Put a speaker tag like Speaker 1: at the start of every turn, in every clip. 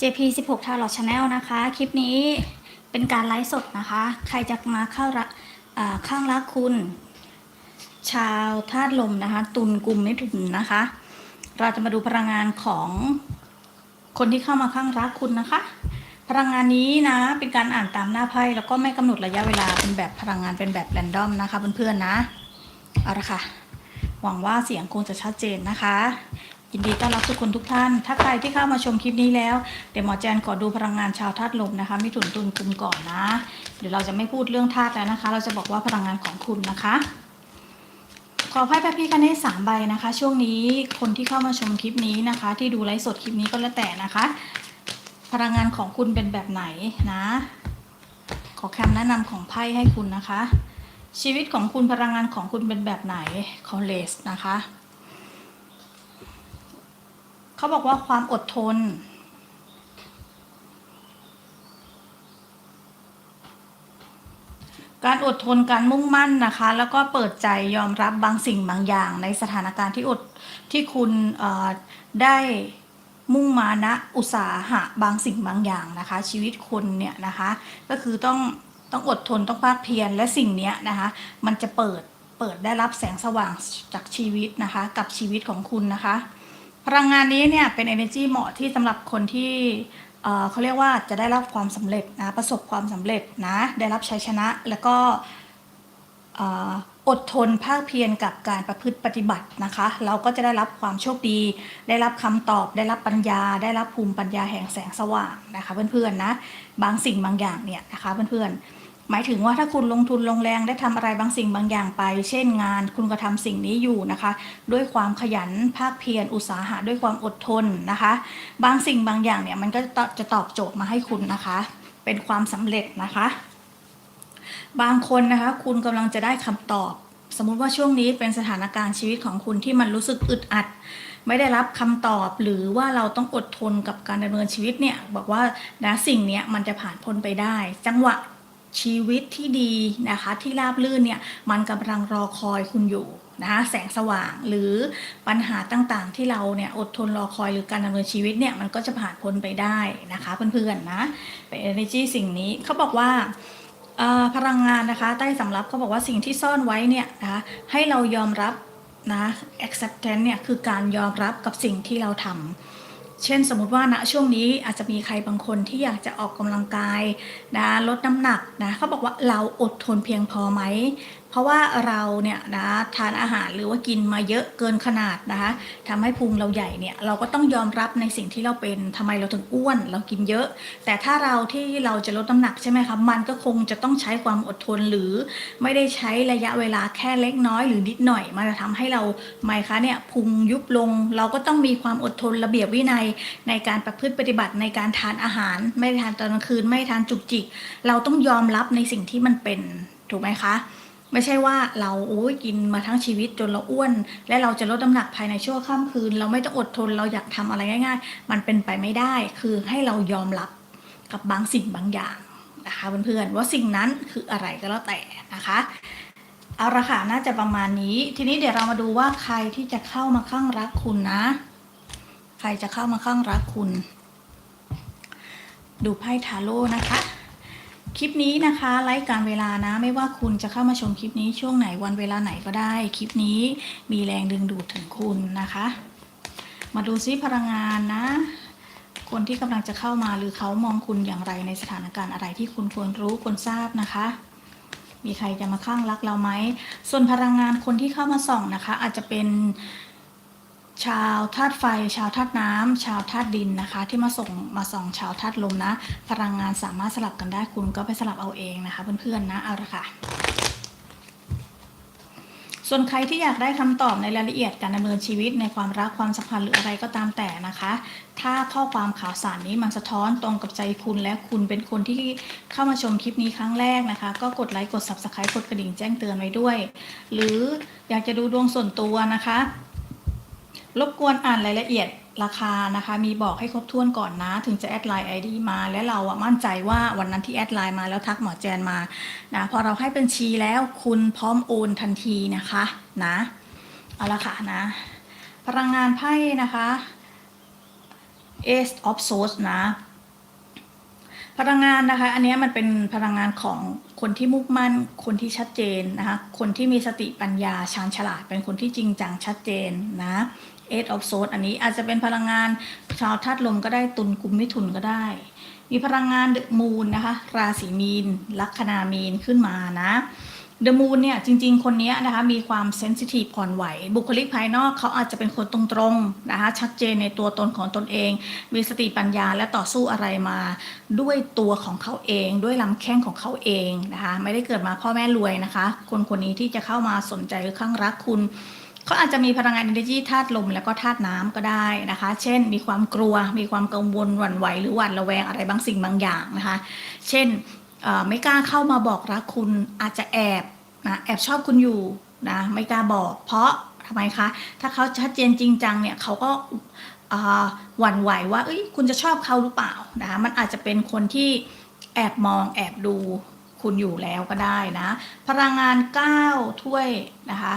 Speaker 1: JP 16 t a r o t Channel นะคะ คลิปนี้เป็นการไลฟ์สดนะคะ ใครจะมาเข้ารักข้างรักคุณ ชาวธาตุลมนะคะ ตุลกลุ่มไม่ถุนนะคะ เราจะมาดูพลังงานของคนที่เข้ามาข้างรักคุณนะคะ พลังงานนี้นะ เป็นการอ่านตามหน้าไพ่แล้วก็ไม่กำหนดระยะเวลาเป็นแบบพลังงานเป็นแบบแรนดอมนะคะเพื่อนๆนะ เอาละค่ะ หวังว่าเสียงคงจะชัดเจนนะคะ ยินดีต้อนรับทุกคนทุกท่าน ถ้าใครที่เข้ามาชมคลิปนี้แล้ว เดี๋ยวหมอแจนขอดูพลังงานชาวธาตุลมนะคะมิถุนตุลกุมก่อนนะ เดี๋ยวเราจะไม่พูดเรื่องธาตุแล้วนะคะ เราจะบอกว่าพลังงานของคุณนะคะ ขอไพ่พระพี่กันให้สามใบนะคะ ช่วงนี้คนที่เข้ามาชมคลิปนี้นะคะ ที่ดูไลฟ์สดคลิปนี้ก็แล้วแต่นะคะ พลังงานของคุณเป็นแบบไหนนะ ขอคำแนะนำของไพ่ให้คุณนะคะ ชีวิตของคุณพลังงานของคุณเป็นแบบไหนคอเลสนะคะ เขาบอกว่าความอดทน การอดทนการมุ่งมั่นนะคะ แล้วก็เปิดใจยอมรับบางสิ่งบางอย่าง ในสถานการณ์ที่อดที่คุณเอ่อได้มุ่งมานะอุตสาหะบางสิ่งบางอย่างนะคะ ชีวิตคนเนี่ยนะคะ ก็คือต้องต้องอดทนต้องภาคเพียรและสิ่งเนี้ยนะคะ มันจะเปิดเปิดได้รับแสงสว่างจากชีวิตนะคะ กับชีวิตของคุณนะคะ พลังงานนี้เนี่ยเป็น energy เหมาะที่สำหรับคนที่เขาเรียกว่าจะได้รับความสำเร็จนะประสบความสำเร็จนะได้รับชัยชนะแล้วก็อดทนภาคเพียรกับการประพฤติปฏิบัตินะคะ เราก็จะได้รับความโชคดี ได้รับคำตอบ ได้รับปัญญา ได้รับภูมิปัญญาแห่งแสงสว่างนะคะ เพื่อนๆนะบางสิ่งบางอย่างเนี่ยนะคะเพื่อนๆ หมายถึงว่าถ้าคุณลงทุนลงแรงได้ทำอะไรบางสิ่งบางอย่างไป เช่นงาน คุณก็ทำสิ่งนี้อยู่นะคะ ด้วยความขยันภาคเพียรอุตสาหะด้วยความอดทนนะคะ บางสิ่งบางอย่างเนี่ยมันก็จะตอบโจทย์มาให้คุณนะคะ เป็นความสำเร็จนะคะ บางคนนะคะคุณกำลังจะได้คำตอบ สมมุติว่าช่วงนี้เป็นสถานการณ์ชีวิตของคุณที่มันรู้สึกอึดอัดไม่ได้รับคำตอบหรือว่าเราต้องอดทนกับการดำเนินชีวิตเนี่ยบอกว่านะสิ่งนี้มันจะผ่านพ้นไปได้ จังหวะ ชีวิตที่ดีนะคะที่ราบรื่นเนี่ยมันกำลังรอคอยคุณอยู่นะคะแสงสว่างหรือปัญหาต่างๆ ที่เราเนี่ยอดทนรอคอยหรือการดำเนินชีวิตเนี่ยมันก็จะผ่านพ้นไปได้นะคะเพื่อนๆนะเป็น energy สิ่งนี้เขาบอกว่าพลังงานนะคะใต้สำรับเขาบอกว่าสิ่งที่ซ่อนไว้เนี่ยนะคะให้เรายอมรับนะ acceptance เนี่ยคือการยอมรับกับสิ่งที่เราทำ เช่นสมมติว่าณช่วงนี้อาจจะมีใครบางคนที่อยากจะออกกำลังกายนะลดน้ำหนักนะเขาบอกว่าเราอดทนเพียงพอไหม เพราะว่าเราเนี่ยนะทานอาหารหรือว่ากินมาเยอะเกินขนาดนะคะทำให้พุงเราใหญ่เนี่ยเราก็ต้องยอมรับในสิ่งที่เราเป็นทำไมเราถึงอ้วน เรากินเยอะ แต่ถ้าเราที่เราจะลดน้ำหนักใช่ไหมคะมันก็คงจะต้องใช้ความอดทนหรือไม่ได้ใช้ระยะเวลาแค่เล็กน้อยหรือนิดหน่อยมันจะทำให้เราไม่คะเนี่ยพุงยุบลง เราก็ต้องมีความอดทนระเบียบวินัยในการประพฤติปฏิบัติในการทานอาหาร ไม่ทานตอนกลางคืนไม่ทานจุกจิก เราต้องยอมรับในสิ่งที่มันเป็นถูกไหมคะ ไม่ใช่ว่าเราโอ้ยกินมาทั้งชีวิตจนเราอ้วน และเราจะลดน้ำหนักภายในชั่วข้ามคืน เราไม่ต้องอดทนเราอยากทำอะไรง่าย ๆ มันเป็นไปไม่ได้ คือให้เรายอมรับกับบางสิ่งบางอย่างนะคะเพื่อนๆว่าสิ่งนั้นคืออะไรก็แล้วแต่นะคะเอาละค่ะน่าจะประมาณนี้ ทีนี้เดี๋ยวเรามาดูว่าใครที่จะเข้ามาข้างรักคุณนะ ใครจะเข้ามาข้างรักคุณ ดูไพ่ทาโร่นะคะ คลิปนี้นะคะไลฟ์การเวลานะ ไม่ว่าคุณจะเข้ามาชมคลิปนี้ช่วงไหนวันเวลาไหนก็ได้ คลิปนี้มีแรงดึงดูดถึงคุณนะคะ มาดูซิพลังงานนะ คนที่กำลังจะเข้ามาหรือเขามองคุณอย่างไรในสถานการณ์อะไรที่คุณควรรู้ควรทราบนะคะมีใครจะมาข้างรักเราไหม ส่วนพลังงานคนที่เข้ามาส่องนะคะ อาจจะเป็น ชาวธาตุไฟ ชาวธาตุน้ำชาวธาตุดินนะคะ ที่มาส่งมาส่องชาวธาตุลมนะ พลังงานสามารถสลับกันได้คุณก็ไปสลับเอาเองนะคะเพื่อนๆนะเอาละค่ะ ส่วนใครที่อยากได้คำตอบในรายละเอียดการดำเนินชีวิตในความรักความสัมพันธ์หรืออะไรก็ตามแต่นะคะ ถ้าข้อความข่าวสารนี้มันสะท้อนตรงกับใจคุณและคุณเป็นคนที่เข้ามาชมคลิปนี้ครั้งแรกนะคะ ก็กดไลค์กด subscribe กดกระดิ่งแจ้งเตือนไว้ด้วย หรืออยากจะดูดวงส่วนตัวนะคะ รบกวนอ่านรายละเอียดราคานะคะ มีบอกให้ครบถ้วนก่อนนะ ถึงจะแอดไลน์ ID มา และเราอะมั่นใจว่าวันนั้นที่แอดไลน์มาแล้วทักหมอแจนมานะพอเราให้บัญชีแล้วคุณพร้อมโอนทันทีนะคะนะเอาละค่ะนะ พลังงานไพ่นะคะ Ace of Swords นะพลังงานนะคะ อันนี้มันเป็นพลังงานของคนที่มุ่งมั่น คนที่ชัดเจนนะคะ คนที่มีสติปัญญาชาญฉลาด เป็นคนที่จริงจังชัดเจนนะ Eight of Swords อันนี้อาจจะเป็นพลังงานชาวธาตุลมก็ได้ตุลกุมมิถุนก็ได้ มีพลังงานเดอะมูนนะคะ ราศีมีน ลัคนามีนขึ้นมานะเดอะมูนเนี่ยจริง ๆ คนนี้นะคะมีความเซนซิทีฟอ่อนไหว บุคลิกภายนอกเขาอาจจะเป็นคนตรงๆนะคะชัดเจนในตัวตนของตนเอง มีสติปัญญาและต่อสู้อะไรมา ด้วยตัวของเขาเอง ด้วยลำแข้งของเขาเองนะคะไม่ได้เกิดมาพ่อแม่รวยนะคะ คนคนนี้ที่จะเข้ามาสนใจหรือข้างรักคุณ เขาอาจจะมีพลังงาน energy ธาตุลมแล้วก็ธาตุน้ำก็ได้นะคะ เช่น มีความกลัว มีความกังวลหวั่นไหวหรือหวาดระแวงอะไรบางสิ่งบางอย่างนะคะ เช่นไม่กล้าเข้ามาบอกรักคุณอาจจะแอบนะแอบชอบคุณอยู่นะไม่กล้าบอกเพราะทำไมคะถ้าเขาชัดเจนจริงจังเนี่ยเขาก็หวั่นไหวว่าเอ้ยคุณจะชอบเขาหรือเปล่านะคะมันอาจจะเป็นคนที่แอบมองแอบดูคุณอยู่แล้วก็ได้นะ พลังงาน9ถ้วยนะคะ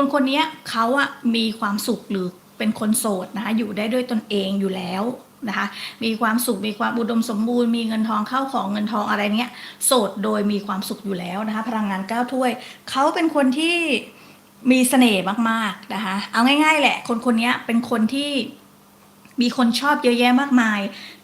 Speaker 1: คนคนนี้เขาอะมีความสุขหรือเป็นคนโสดนะคะอยู่ได้ด้วยตนเองอยู่แล้วนะคะมีความสุขมีความอุดมสมบูรณ์มีเงินทองเข้าของเงินทองอะไรเนี้ยโสดโดยมีความสุขอยู่แล้วนะคะพลังงานเก้าถ้วยเขาเป็นคนที่มีเสน่ห์มากๆนะคะเอาง่าย ๆ แหละ คนคนนี้เป็นคนที่มีคนชอบเยอะแยะมากมาย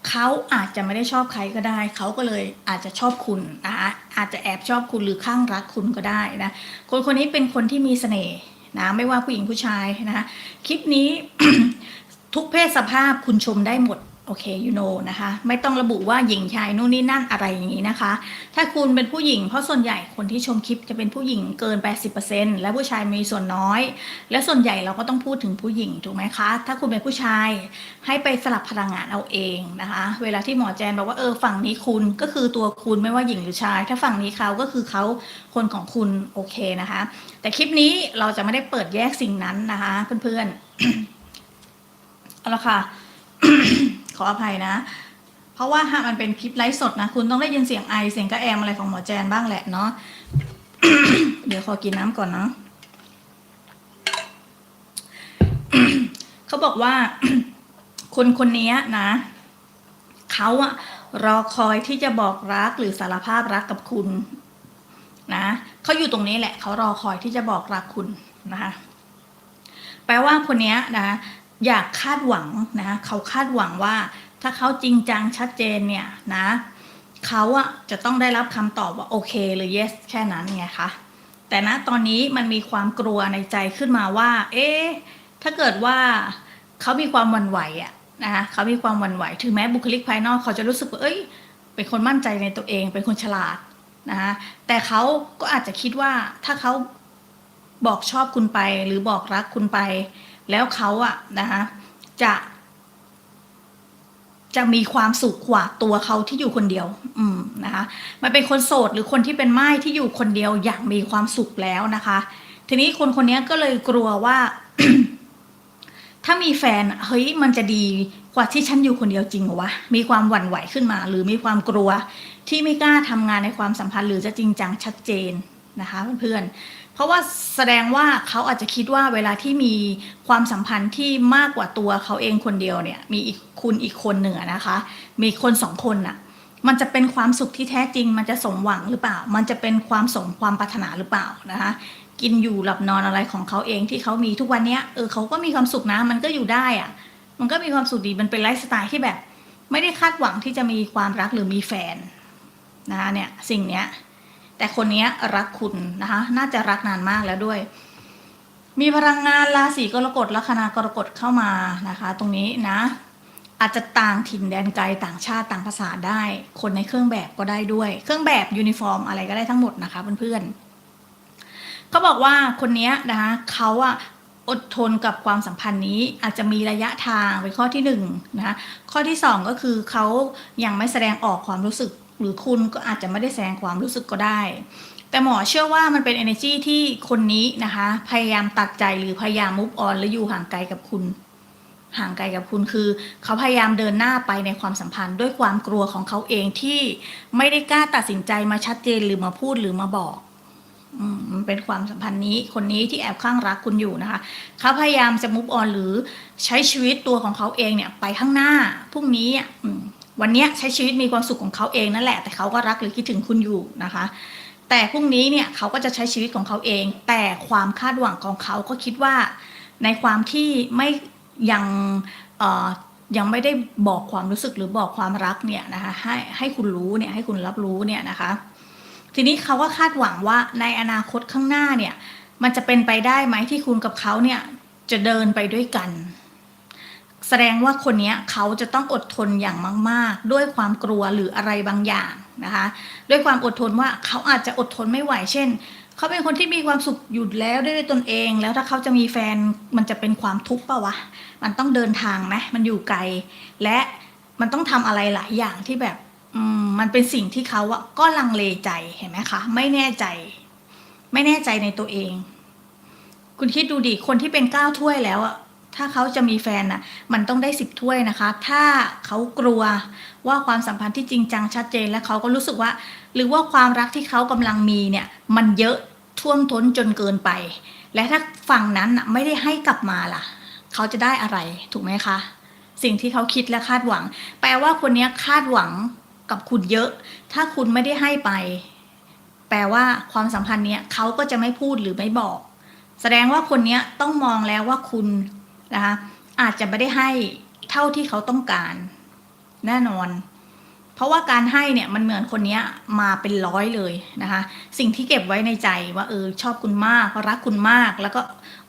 Speaker 1: เขาอาจจะไม่ได้ชอบใครก็ได้ เขาก็เลยอาจจะชอบคุณนะคะอาจจะแอบชอบคุณหรือข้างรักคุณก็ได้นะ คนคนนี้เป็นคนที่มีเสน่ห์ นะไม่ว่าผู้หญิงผู้ชายนะคะคลิปนี้ ทุกเพศสภาพคุณชมได้หมด โอเคยูโนนะคะ ไม่ต้องระบุว่าหญิงชายนู่นนี่นั่นอะไรอย่างนี้นะคะ ถ้าคุณเป็นผู้หญิง เพราะส่วนใหญ่คนที่ชมคลิปจะเป็นผู้หญิงเกิน 80%และผู้ชายมีส่วนน้อย และส่วนใหญ่เราก็ต้องพูดถึงผู้หญิงถูกไหมคะ ถ้าคุณเป็นผู้ชายให้ไปสลับพลังงานเอาเองนะคะ เวลาที่หมอแจนบอกว่าเออฝั่งนี้คุณก็คือตัวคุณไม่ว่าหญิงหรือชาย ถ้าฝั่งนี้เขาก็คือเขาคนของคุณโอเคนะคะ แต่คลิปนี้เราจะไม่ได้เปิดแยกสิ่งนั้นนะคะ เพื่อนๆเอาละค่ะ ขออภัยนะ เพราะว่าหากมันเป็นคลิปไลฟ์สดนะ คุณต้องได้ยินเสียงไอเสียงกระแอมอะไรของหมอแจนบ้างแหละเนาะเดี๋ยวขอกินน้ำก่อนเนาะเขาบอกว่า คนคนนี้นะเขาอะรอคอยที่จะบอกรักหรือสารภาพรักกับคุณ นะเขาอยู่ตรงนี้แหละเขารอคอยที่จะบอกรักคุณนะคะแปลว่าคนนี้นะ อยากคาดหวังนะเขาคาดหวังว่า ถ้าเขาจริงจังชัดเจนเนี่ยนะเขาอะจะต้องได้รับคำตอบว่าโอเคหรือ yes แค่นั้นไงคะแต่ณตอนนี้มันมีความกลัวในใจขึ้นมาว่า เอ๊ะถ้าเกิดว่าเขามีความหวั่นไหวอะนะคะเขามีความหวั่นไหว ถึงแม้บุคลิกภายนอกเขาจะรู้สึกว่าเอ้ย เป็นคนมั่นใจในตัวเอง เป็นคนฉลาดนะคะแต่เขาก็อาจจะคิดว่าถ้าเขาบอกชอบคุณไป หรือบอกรักคุณไป แล้วเขาอะนะคะจะ จะมีความสุขกว่าตัวเขาที่อยู่คนเดียว อืมนะคะ มันเป็นคนโสดหรือคนที่เป็นไม้ที่อยู่คนเดียวอย่างมีความสุขแล้วนะคะ ทีนี้คนคนนี้ก็เลยกลัวว่า ถ้ามีแฟนเฮ้ยมันจะดีกว่าที่ฉันอยู่คนเดียวจริงเหรอวะมีความหวั่นไหวขึ้นมา หรือมีความกลัวที่ไม่กล้าทำงานในความสัมพันธ์ หรือจะจริงจังชัดเจนนะคะ เพื่อนๆ เพราะว่าแสดงว่าเขาอาจจะคิดว่าเวลาที่มีความสัมพันธ์ที่มากกว่าตัวเขาเองคนเดียวเนี่ย มีอีกคุณอีกคนหนึ่งนะคะ มีคนสองคนน่ะ มันจะเป็นความสุขที่แท้จริง มันจะสมหวังหรือเปล่า มันจะเป็นความสมความปรารถนาหรือเปล่านะคะ กินอยู่หลับนอนอะไรของเขาเองที่เขามีทุกวันเนี้ยเออเขาก็มีความสุขนะ มันก็อยู่ได้อะมันก็มีความสุขดีมันเป็นไลฟ์สไตล์ที่แบบ ไม่ได้คาดหวังที่จะมีความรักหรือมีแฟนนะคะเนี่ยสิ่งเนี้ย แต่คนนี้รักคุณนะคะ น่าจะรักนานมากแล้วด้วย มีพลังงานราศีกรกฎลัคนากรกฎเข้ามานะคะ ตรงนี้นะ อาจจะต่างถิ่นแดนไกลต่างชาติต่างภาษาได้ คนในเครื่องแบบก็ได้ด้วย เครื่องแบบยูนิฟอร์มอะไรก็ได้ทั้งหมดนะคะเพื่อนๆเขาบอกว่าคนนี้นะคะเขาอะอดทนกับความสัมพันธ์นี้อาจจะมีระยะทางเป็นข้อที่หนึ่งนะคะข้อที่สองก็คือเขายังไม่แสดงออกความรู้สึก หรือคุณก็อาจจะไม่ได้แสดงความรู้สึกก็ได้ แต่หมอเชื่อว่ามันเป็น energy ที่คนนี้นะคะ พยายามตัดใจหรือพยายาม move on หรือยู่ห่างไกลกับคุณห่างไกลกับคุณคือ เขาพยายามเดินหน้าไปในความสัมพันธ์ ด้วยความกลัวของเขาเองที่ไม่ได้กล้าตัดสินใจมาชัดเจนหรือมาพูดหรือมาบอกอมันเป็นความสัมพันธ์นี้คนนี้ที่แอบข้างรักคุณอยู่นะคะเขาพยายามจะ move on หรือใช้ชีวิตตัวของเขาเองเนี่ย ไปข้างหน้าพรุ่งนี้อะ วันนี้ใช้ชีวิตมีความสุขของเขาเองนั่นแหละ แต่เขาก็รักหรือคิดถึงคุณอยู่นะคะ แต่พรุ่งนี้เนี่ยเขาก็จะใช้ชีวิตของเขาเอง แต่ความคาดหวังของเขาก็คิดว่า ในความที่ไม่ยังยังไม่ได้บอกความรู้สึกหรือบอกความรักเนี่ยนะคะให้ให้คุณรู้เนี่ยให้คุณรับรู้เนี่ยนะคะ ทีนี้เขาก็คาดหวังว่าในอนาคตข้างหน้าเนี่ยมันจะเป็นไปได้ไหมที่คุณกับเขาเนี่ยจะเดินไปด้วยกัน แสดงว่าคนนี้เขาจะต้องอดทนอย่างมาก ๆ ด้วยความกลัวหรืออะไรบางอย่างนะคะ ด้วยความอดทนว่าเขาอาจจะอดทนไม่ไหว เช่นเขาเป็นคนที่มีความสุขอยู่แล้วด้วยตนเอง แล้วถ้าเขาจะมีแฟนมันจะเป็นความทุกข์ปะวะมันต้องเดินทางไหมมันอยู่ไกล และมันต้องทำอะไรหลายอย่างที่แบบมมันเป็นสิ่งที่เขาอะก็ลังเลใจเห็นไหมคะ ไม่แน่ใจ ไม่แน่ใจในตัวเอง คุณคิดดูดิคนที่เป็นเก้าถ้วยแล้วอะ ถ้าเขาจะมีแฟนน่ะมันต้องได้สิบถ้วยนะคะ ถ้าเขากลัวว่าความสัมพันธ์ที่จริงจังชัดเจนและเขาก็รู้สึกว่า หรือว่าความรักที่เขากำลังมีเนี่ยมันเยอะท่วมท้นจนเกินไป และถ้าฝั่งนั้นน่ะไม่ได้ให้กลับมาล่ะ เขาจะได้อะไรถูกไหมคะ สิ่งที่เขาคิดและคาดหวัง แปลว่าคนนี้คาดหวังกับคุณเยอะ ถ้าคุณไม่ได้ให้ไป แปลว่าความสัมพันธ์เนี้ยเขาก็จะไม่พูดหรือไม่บอก แสดงว่าคนนี้ต้องมองแล้วว่าคุณ นะคะอาจจะไม่ได้ให้เท่าที่เขาต้องการ แน่นอน เพราะว่าการให้เนี่ยมันเหมือนคนนี้มาเป็นร้อยเลยนะคะ สิ่งที่เก็บไว้ในใจว่าเออชอบคุณมากรักคุณมาก แล้วก็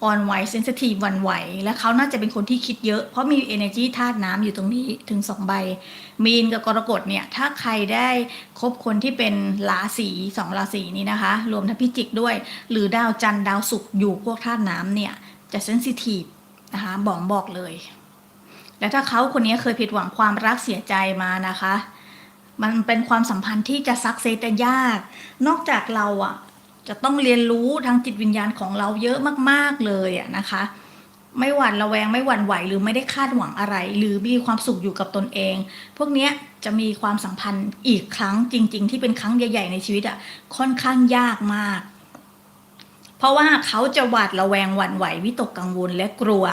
Speaker 1: อ่อนไหวเซนซิทีฟวันไหว และเขาน่าจะเป็นคนที่คิดเยอะ เพราะมี energy ธาตุน้ำอยู่ตรงนี้ถึงสองใบ มีนกับกรกฎเนี่ย ถ้าใครได้คบคนที่เป็นราศีสองราศีนี้นะคะ รวมทั้งพิจิกด้วย หรือดาวจันทร์ดาวศุกร์อยู่พวกธาตุน้ำเนี่ยจะเซนซิทีฟ นะคะบอกบอกเลย และถ้าเขาคนนี้เคยผิดหวังความรักเสียใจมานะคะ มันเป็นความสัมพันธ์ที่จะซักเซสได้ยาก นอกจากเราอะจะต้องเรียนรู้ทางจิตวิญญาณของเราเยอะมากๆเลยอะนะคะ ไม่หวั่นระแวงไม่หวั่นไหวหรือไม่ได้คาดหวังอะไร หรือมีความสุขอยู่กับตนเอง พวกเนี้ยจะมีความสัมพันธ์อีกครั้งจริง ๆ ที่เป็นครั้งใหญ่ ๆ ในชีวิตอะค่อนข้างยากมาก เพราะว่าเขาจะหวาดระแวงหวั่นไหววิตกกังวลและกลัว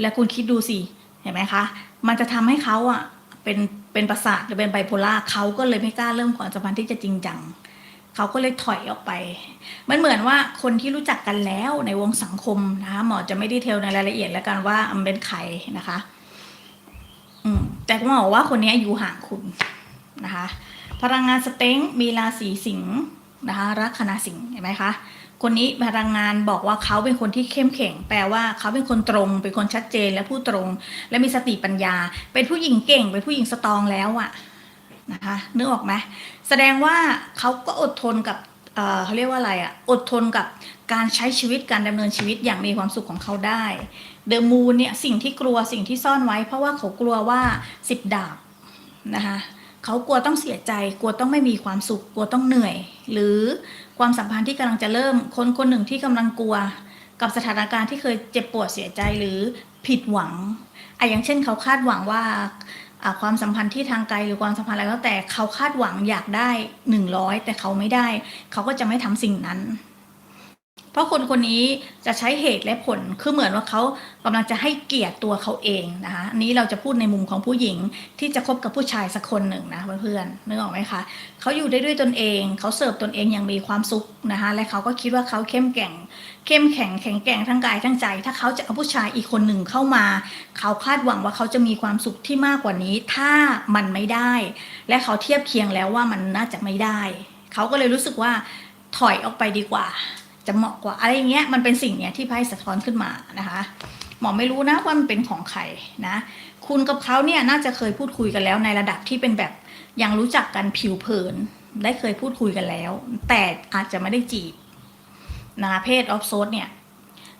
Speaker 1: และคุณคิดดูสิเห็นไหมคะ มันจะทำให้เขาอะเป็นเป็นประสาทหรือเป็นไบโพล่าเขาก็เลยไม่กล้าเริ่มความสัมพันธ์ที่จะจริงจังเขาก็เลยถอยออกไป มันเหมือนว่าคนที่รู้จักกันแล้วในวงสังคมนะคะหมอจะไม่ดีเทลในรายละเอียดแล้วกันว่ามันเป็นใครนะคะ อืมแต่หมอบอกว่าคนนี้อยู่ห่างคุณนะคะ พลังงานสเต็งมีราศีสิงห์นะคะรักคณาสิงห์เห็นไหมคะ คนนี้พลังงานบอกว่าเขาเป็นคนที่เข้มแข็ง แปลว่าเขาเป็นคนตรง เป็นคนชัดเจนและพูดตรง และมีสติปัญญา เป็นผู้หญิงเก่ง เป็นผู้หญิงสตองแล้วอะนะคะนึกออกไหมแสดงว่าเขาก็อดทนกับเเขาเรียกว่าอะไรอะอดทนกับการใช้ชีวิตการดำเนินชีวิตอย่างมีความสุขของเขาได้ เดอะมูนเนี่ยสิ่งที่กลัวสิ่งที่ซ่อนไว้ เพราะว่าเขากลัวว่าสิบดาบนะคะเขากลัวต้องเสียใจ กลัวต้องไม่มีความสุข กลัวต้องเหนื่อย หรือ ความสัมพันธ์ที่กำลังจะเริ่มคนคนหนึ่งที่กำลังกลัว กับสถานการณ์ที่เคยเจ็บปวดเสียใจหรือผิดหวังอะอย่างเช่นเขาคาดหวังว่าความสัมพันธ์ที่ทางไกลหรือความสัมพันธ์อะไรก็แล้วแต่เขาคาดหวังอยากได้หนึ่งร้อยแต่เขาไม่ได้ เขาก็จะไม่ทำสิ่งนั้น เพราะคนคนนี้จะใช้เหตุและผล คือเหมือนว่าเขากำลังจะให้เกียรติตัวเขาเองนะคะอันนี้เราจะพูดในมุมของผู้หญิงที่จะคบกับผู้ชายสักคนหนึ่งนะเพื่อนๆนึกออกไหมคะเขาอยู่ได้ด้วยตนเอง เขาเสิร์ฟตนเองอย่างมีความสุขนะคะ และเขาก็คิดว่าเขาเข้มแข็ง เข้มแข็งแข็งแกร่งทั้งกายทั้งใจ ถ้าเขาจะเอาผู้ชายอีกคนหนึ่งเข้ามา เขาคาดหวังว่าเขาจะมีความสุขที่มากกว่านี้ ถ้ามันไม่ได้ และเขาเทียบเคียงแล้วว่ามันน่าจะไม่ได้ เขาก็เลยรู้สึกว่าถอยออกไปดีกว่า จะเหมาะกว่าอะไรอย่างเงี้ยมันเป็นสิ่งเนี้ยที่ไพ่สะท้อนขึ้นมานะคะหมอไม่รู้นะว่ามันเป็นของใครนะคุณกับเขาเนี่ยน่าจะเคยพูดคุยกันแล้วในระดับที่เป็นแบบยังรู้จักกันผิวเผินได้เคยพูดคุยกันแล้ว แต่อาจจะไม่ได้จีบนะเพศออฟโซดเนี่ย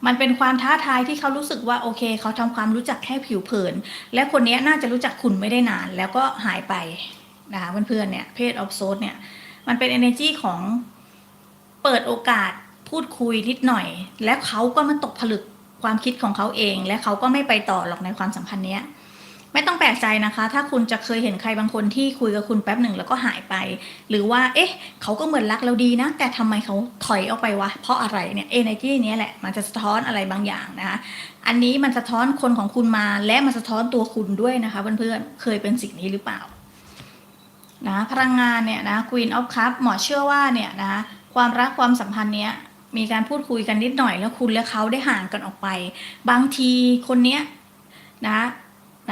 Speaker 1: มันเป็นความท้าทายที่เขารู้สึกว่าโอเค เขาทำความรู้จักแค่ผิวเผิน และคนนี้น่าจะรู้จักคุณไม่ได้นาน แล้วก็หายไปนะคะเพื่อนๆเนี่ยเพศออฟโซดเนี่ยมันเป็น energy ของเปิดโอกาส พูดคุยนิดหน่อย แล้วเขาก็มาตกผลึกความคิดของเขาเอง และเขาก็ไม่ไปต่อหรอกในความสัมพันธ์เนี้ยไม่ต้องแปลกใจนะคะ ถ้าคุณจะเคยเห็นใครบางคนที่คุยกับคุณแป๊บหนึ่งแล้วก็หายไป หรือว่า เอ๊ะ เขาก็เหมือนรักเราดีนะ แต่ทำไมเขาถอยออกไปวะ เพราะอะไรเนี่ย energy เนี้ยแหละ มันจะสะท้อนอะไรบางอย่างนะคะ อันนี้มันสะท้อนคนของคุณมา และมันสะท้อนตัวคุณด้วยนะคะเพื่อนๆ เคยเป็นสิ่งนี้หรือเปล่า นะ พลังงานเนี่ยนะ Queen of Cup หมอเชื่อว่าเนี่ยนะ ความรักความสัมพันธ์เนี้ย มีการพูดคุยกันนิดหน่อยแล้วคุณและเขาได้ห่างกันออกไป บางทีคนเนี้ยนะ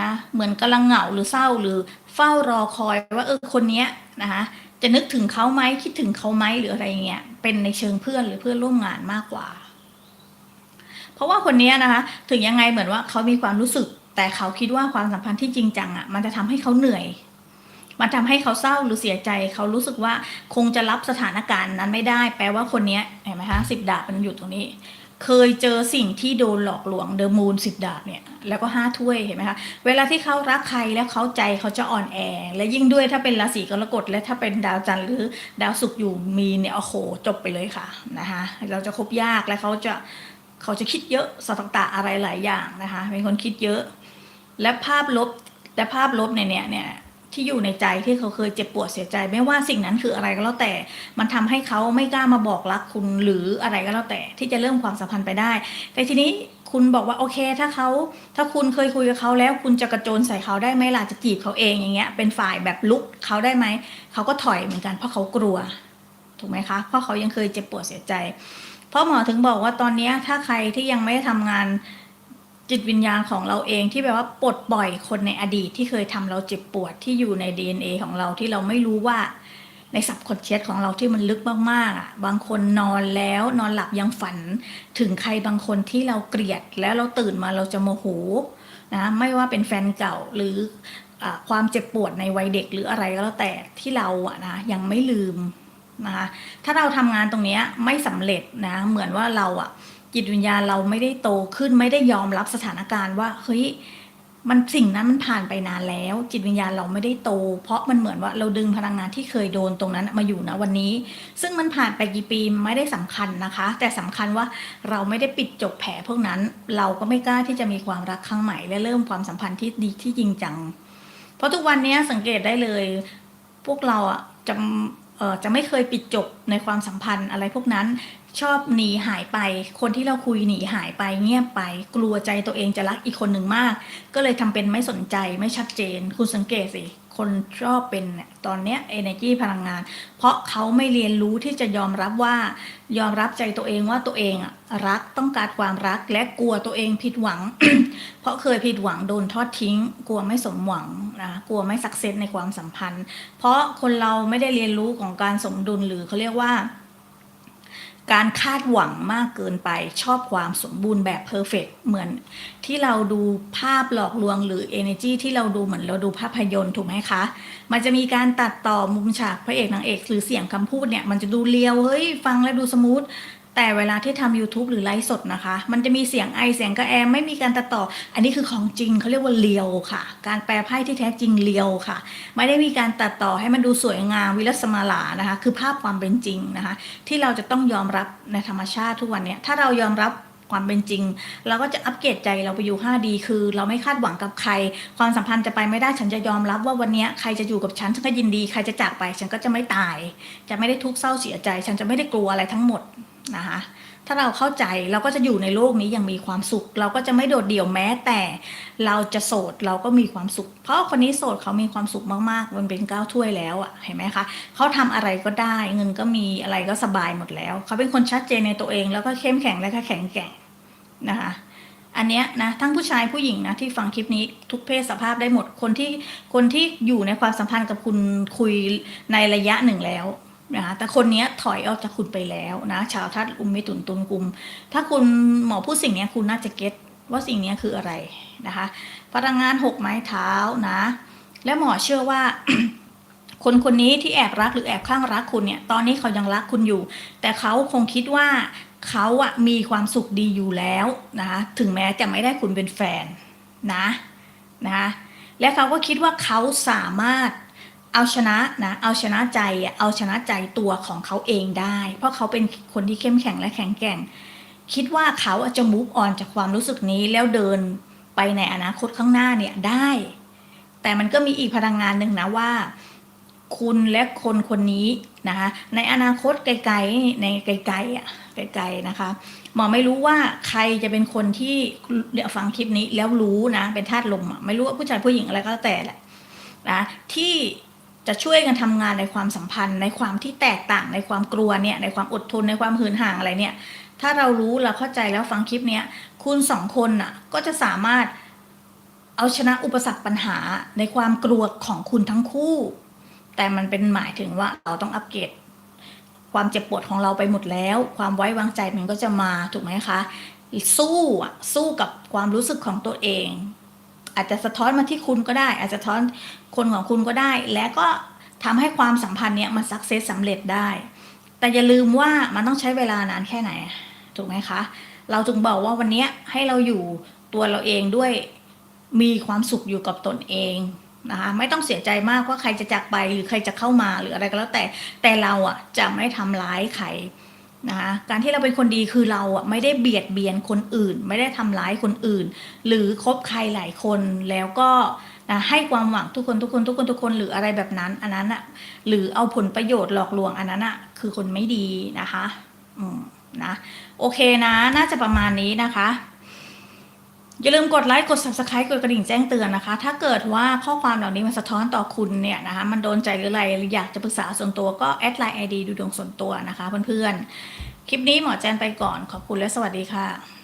Speaker 1: นะเหมือนกำลังเหงาหรือเศร้าหรือเฝ้ารอคอยว่าเออคนเนี้ยนะคะจะนึกถึงเขาไหมคิดถึงเขาไหมหรืออะไรเงี้ยเป็นในเชิงเพื่อนหรือเพื่อนร่วมงานมากกว่า เพราะว่าคนเนี้ยนะคะ ถึงยังไงเหมือนว่าเขามีความรู้สึก แต่เขาคิดว่าความสัมพันธ์ที่จริงจังอะมันจะทำให้เขาเหนื่อย มันทำให้เขาเศร้าหรือเสียใจ เขารู้สึกว่าคงจะรับสถานการณ์นั้นไม่ได้ แปลว่าคนนี้เห็นไหมคะสิบดาบมันอยู่ตรงนี้ เคยเจอสิ่งที่โดนหลอกลวงเดอะมูนสิบดาบเนี่ยแล้วก็ห้าถ้วยเห็นไหมคะเวลาที่เขารักใครแล้วเขาใจเขาจะอ่อนแอ และยิ่งด้วยถ้าเป็นราศีกรกฎและถ้าเป็นดาวจันทร์หรือดาวศุกร์อยู่มีเนี่ยโอ้โหจบไปเลยค่ะนะคะเราจะคบยากและเขาจะเขาจะคิดเยอะสตตะอะไรหลายอย่างนะคะเป็นคนคิดเยอะ และภาพลบและภาพลบในเนี้ยเนี่ย ที่อยู่ในใจที่เขาเคยเจ็บปวดเสียใจ ไม่ว่าสิ่งนั้นคืออะไรก็แล้วแต่ มันทำให้เขาไม่กล้ามาบอกรักคุณหรืออะไรก็แล้วแต่ ที่จะเริ่มความสัมพันธ์ไปได้ แต่ทีนี้คุณบอกว่าโอเค ถ้าเขาถ้าคุณเคยคุยกับเขาแล้ว คุณจะกระโจนใส่เขาได้ไหมล่ะจะจีบเขาเองอย่างเงี้ย เป็นฝ่ายแบบลุกเขาได้ไหมเขาก็ถอยเหมือนกันเพราะเขากลัว ถูกไหมคะ เพราะเขายังเคยเจ็บปวดเสียใจ เพราะหมอถึงบอกว่าตอนนี้ถ้าใครที่ยังไม่ได้ทำงาน จิตวิญญาณของเราเองที่แบบว่าปลดปล่อยคนในอดีตที่เคยทำเราเจ็บปวดที่อยู่ใน DNA ของเราที่เราไม่รู้ว่าในสับคอนเชียสของเราที่มันลึกมากๆอะ บางคนนอนแล้วนอนหลับยังฝัน ถึงใครบางคนที่เราเกลียดแล้วเราตื่นมาเราจะโมโหนะไม่ว่าเป็นแฟนเก่าหรืออความเจ็บปวดในวัยเด็กหรืออะไรก็แล้วแต่ที่เราอะนะยังไม่ลืมนะคะถ้าเราทำงานตรงนี้ไม่สำเร็จนะเหมือนว่าเราอะ จิตวิญญาณเราไม่ได้โตขึ้นไม่ได้ยอมรับสถานการณ์ว่าเฮ้ยมันสิ่งนั้นมันผ่านไปนานแล้ว จิตวิญญาณเราไม่ได้โต เพราะมันเหมือนว่าเราดึงพลังงานที่เคยโดนตรงนั้นมาอยู่นะวันนี้ ซึ่งมันผ่านไปกี่ปีไม่ได้สำคัญนะคะ แต่สำคัญว่าเราไม่ได้ปิดจบแผลพวกนั้น เราก็ไม่กล้าที่จะมีความรักครั้งใหม่และเริ่มความสัมพันธ์ที่ดีที่จริงจัง เพราะทุกวันนี้สังเกตได้เลย พวกเราอะจะจะไม่เคยปิดจบในความสัมพันธ์อะไรพวกนั้น ชอบหนีหายไป คนที่เราคุยหนีหายไปเงียบไป กลัวใจตัวเองจะรักอีกคนหนึ่งมาก ก็เลยทำเป็นไม่สนใจไม่ชัดเจน คุณสังเกตสิคนชอบเป็นเนี่ยตอนเนี้ย energy พลังงาน เพราะเขาไม่เรียนรู้ที่จะยอมรับว่า ยอมรับใจตัวเองว่าตัวเองอะรักต้องการความรักและกลัวตัวเองผิดหวัง เพราะเคยผิดหวังโดนทอดทิ้ง กลัวไม่สมหวังนะกลัวไม่สักเซสในความสัมพันธ์ เพราะคนเราไม่ได้เรียนรู้ของการสมดุลหรือเขาเรียกว่า การคาดหวังมากเกินไปชอบความสมบูรณ์แบบเพอร์เฟกเหมือนที่เราดูภาพหลอกลวงหรือ Energy ที่เราดูเหมือนเราดูภาพยนตร์ถูกไหมคะ มันจะมีการตัดต่อมุมฉากพระเอกนางเอกหรือเสียงคำพูดเนี่ย มันจะดูเลียวเฮ้ยฟังแล้วดูสมูท แต่เวลาที่ทำ YouTube หรือไลฟ์สดนะคะ มันจะมีเสียงไอเสียงกระแอมไม่มีการตัดต่อ อันนี้คือของจริงเขาเรียกว่าเลียวค่ะ การแปลไพ่ที่แท้จริงเลียวค่ะ ไม่ได้มีการตัดต่อให้มันดูสวยงามวิลสมาลานะคะ คือภาพความเป็นจริงนะคะ ที่เราจะต้องยอมรับในธรรมชาติทุกวันเนี้ยถ้าเรายอมรับ ความเป็นจริง เราก็จะอัปเกรดใจเราไปอยู่ 5D คือเราไม่คาดหวังกับใคร ความสัมพันธ์จะไปไม่ได้ฉันจะยอมรับว่าวันนี้ใครจะอยู่กับฉันฉันก็ยินดี ใครจะจากไปฉันก็จะไม่ตาย จะไม่ได้ทุกข์เศร้าเสียใจ ฉันจะไม่ได้กลัวอะไรทั้งหมดนะคะ ถ้าเราเข้าใจเราก็จะอยู่ในโลกนี้อย่างมีความสุข เราก็จะไม่โดดเดี่ยวแม้แต่ เราจะโสดเราก็มีความสุข เพราะคนนี้โสดเขามีความสุขมากๆ มันเป็นก้าวถ้วยแล้วอะเห็นไหมคะเขาทำอะไรก็ได้เงินก็มีอะไรก็สบายหมดแล้ว เขาเป็นคนชัดเจนในตัวเองแล้วก็เข้มแข็งและก็แข็งแกร่งนะคะอันเนี้ยนะทั้งผู้ชายผู้หญิงนะที่ฟังคลิปนี้ทุกเพศสภาพได้หมดคนที่คนที่อยู่ในความสัมพันธ์กับคุณคุยในระยะหนึ่งแล้ว นะคะแต่คนนี้ถอยออกจากคุณไปแล้วนะชาวทัดอุมมิตุนตุนกุม ถ้าคุณหมอพูดสิ่งนี้คุณน่าจะเก็ตว่าสิ่งนี้คืออะไรนะคะพลังงานหกไม้เท้านะ และหมอเชื่อว่า คนคนนี้ที่แอบรักหรือแอบข้างรักคุณเนี่ยตอนนี้เขายังรักคุณอยู่ แต่เขาคงคิดว่าเขาอะมีความสุขดีอยู่แล้วนะคะถึงแม้จะไม่ได้คุณเป็นแฟนนะนะคะและเขาก็คิดว่าเขาสามารถ เอาชนะนะเอาชนะใจอะเอาชนะใจตัวของเขาเองได้ เพราะเขาเป็นคนที่เข้มแข็งและแข็งแกร่ง คิดว่าเขาอะจะมูฟออนจากความรู้สึกนี้แล้วเดินไปในอนาคตข้างหน้าเนี่ยได้ แต่มันก็มีอีกพลังงานหนึ่งนะว่า คุณและคนคนนี้นะคะในอนาคตไกลๆในไกลๆอะไกลๆนะคะหมอไม่รู้ว่าใครจะเป็นคนที่เดี๋ยวฟังคลิปนี้แล้วรู้นะเป็นธาตุลมอะไม่รู้ว่าผู้ชายผู้หญิงอะไรก็แล้วแต่แหละนะที่ จะช่วยกันทำงานในความสัมพันธ์ ในความที่แตกต่างในความกลัวเนี่ยในความอดทนในความหืนห่างอะไรเนี่ย ถ้าเรารู้เราเข้าใจแล้วฟังคลิปเนี้ยคุณสองคนน่ะก็จะสามารถเอาชนะอุปสรรคปัญหาในความกลัวของคุณทั้งคู่ แต่มันเป็นหมายถึงว่าเราต้องอัปเกรดความเจ็บปวดของเราไปหมดแล้ว ความไว้วางใจมันก็จะมาถูกไหมคะสู้อะสู้กับความรู้สึกของตัวเอง อาจจะสะท้อนมาที่คุณก็ได้ อาจจะสะท้อนคนของคุณก็ได้ และก็ทำให้ความสัมพันธ์เนี้ยมันสักเซสสำเร็จได้ แต่อย่าลืมว่ามันต้องใช้เวลานานแค่ไหน ถูกไหมคะ เราจึงบอกว่าวันเนี้ยให้เราอยู่ตัวเราเองด้วยมีความสุขอยู่กับตนเองนะคะไม่ต้องเสียใจมากว่าใครจะจากไปหรือใครจะเข้ามาหรืออะไรก็แล้วแต่แต่เราอะจะไม่ทำร้ายใคร นะคะการที่เราเป็นคนดีคือเราอะไม่ได้เบียดเบียนคนอื่น ไม่ได้ทำร้ายคนอื่น หรือคบใครหลายคนแล้วก็นะให้ความหวังทุกคนทุกคนทุกคนทุกคนหรืออะไรแบบนั้น อันนั้นอะหรือเอาผลประโยชน์หลอกลวงอันนั้นอะคือคนไม่ดีนะคะอืมนะโอเคนะน่าจะประมาณนี้นะคะ อย่าลืมกดไลค์กด subscribe กดกระดิ่งแจ้งเตือนนะคะ ถ้าเกิดว่าข้อความเหล่านี้มันสะท้อนต่อคุณเนี่ยนะคะ มันโดนใจหรืออะไรออยากจะปรึกษาส่วนตัวก็แอดไลน์ไอดีดูดวงส่วนตัวนะคะเพื่อนๆ คลิปนี้หมอแจนไปก่อนขอบคุณและสวัสดีค่ะ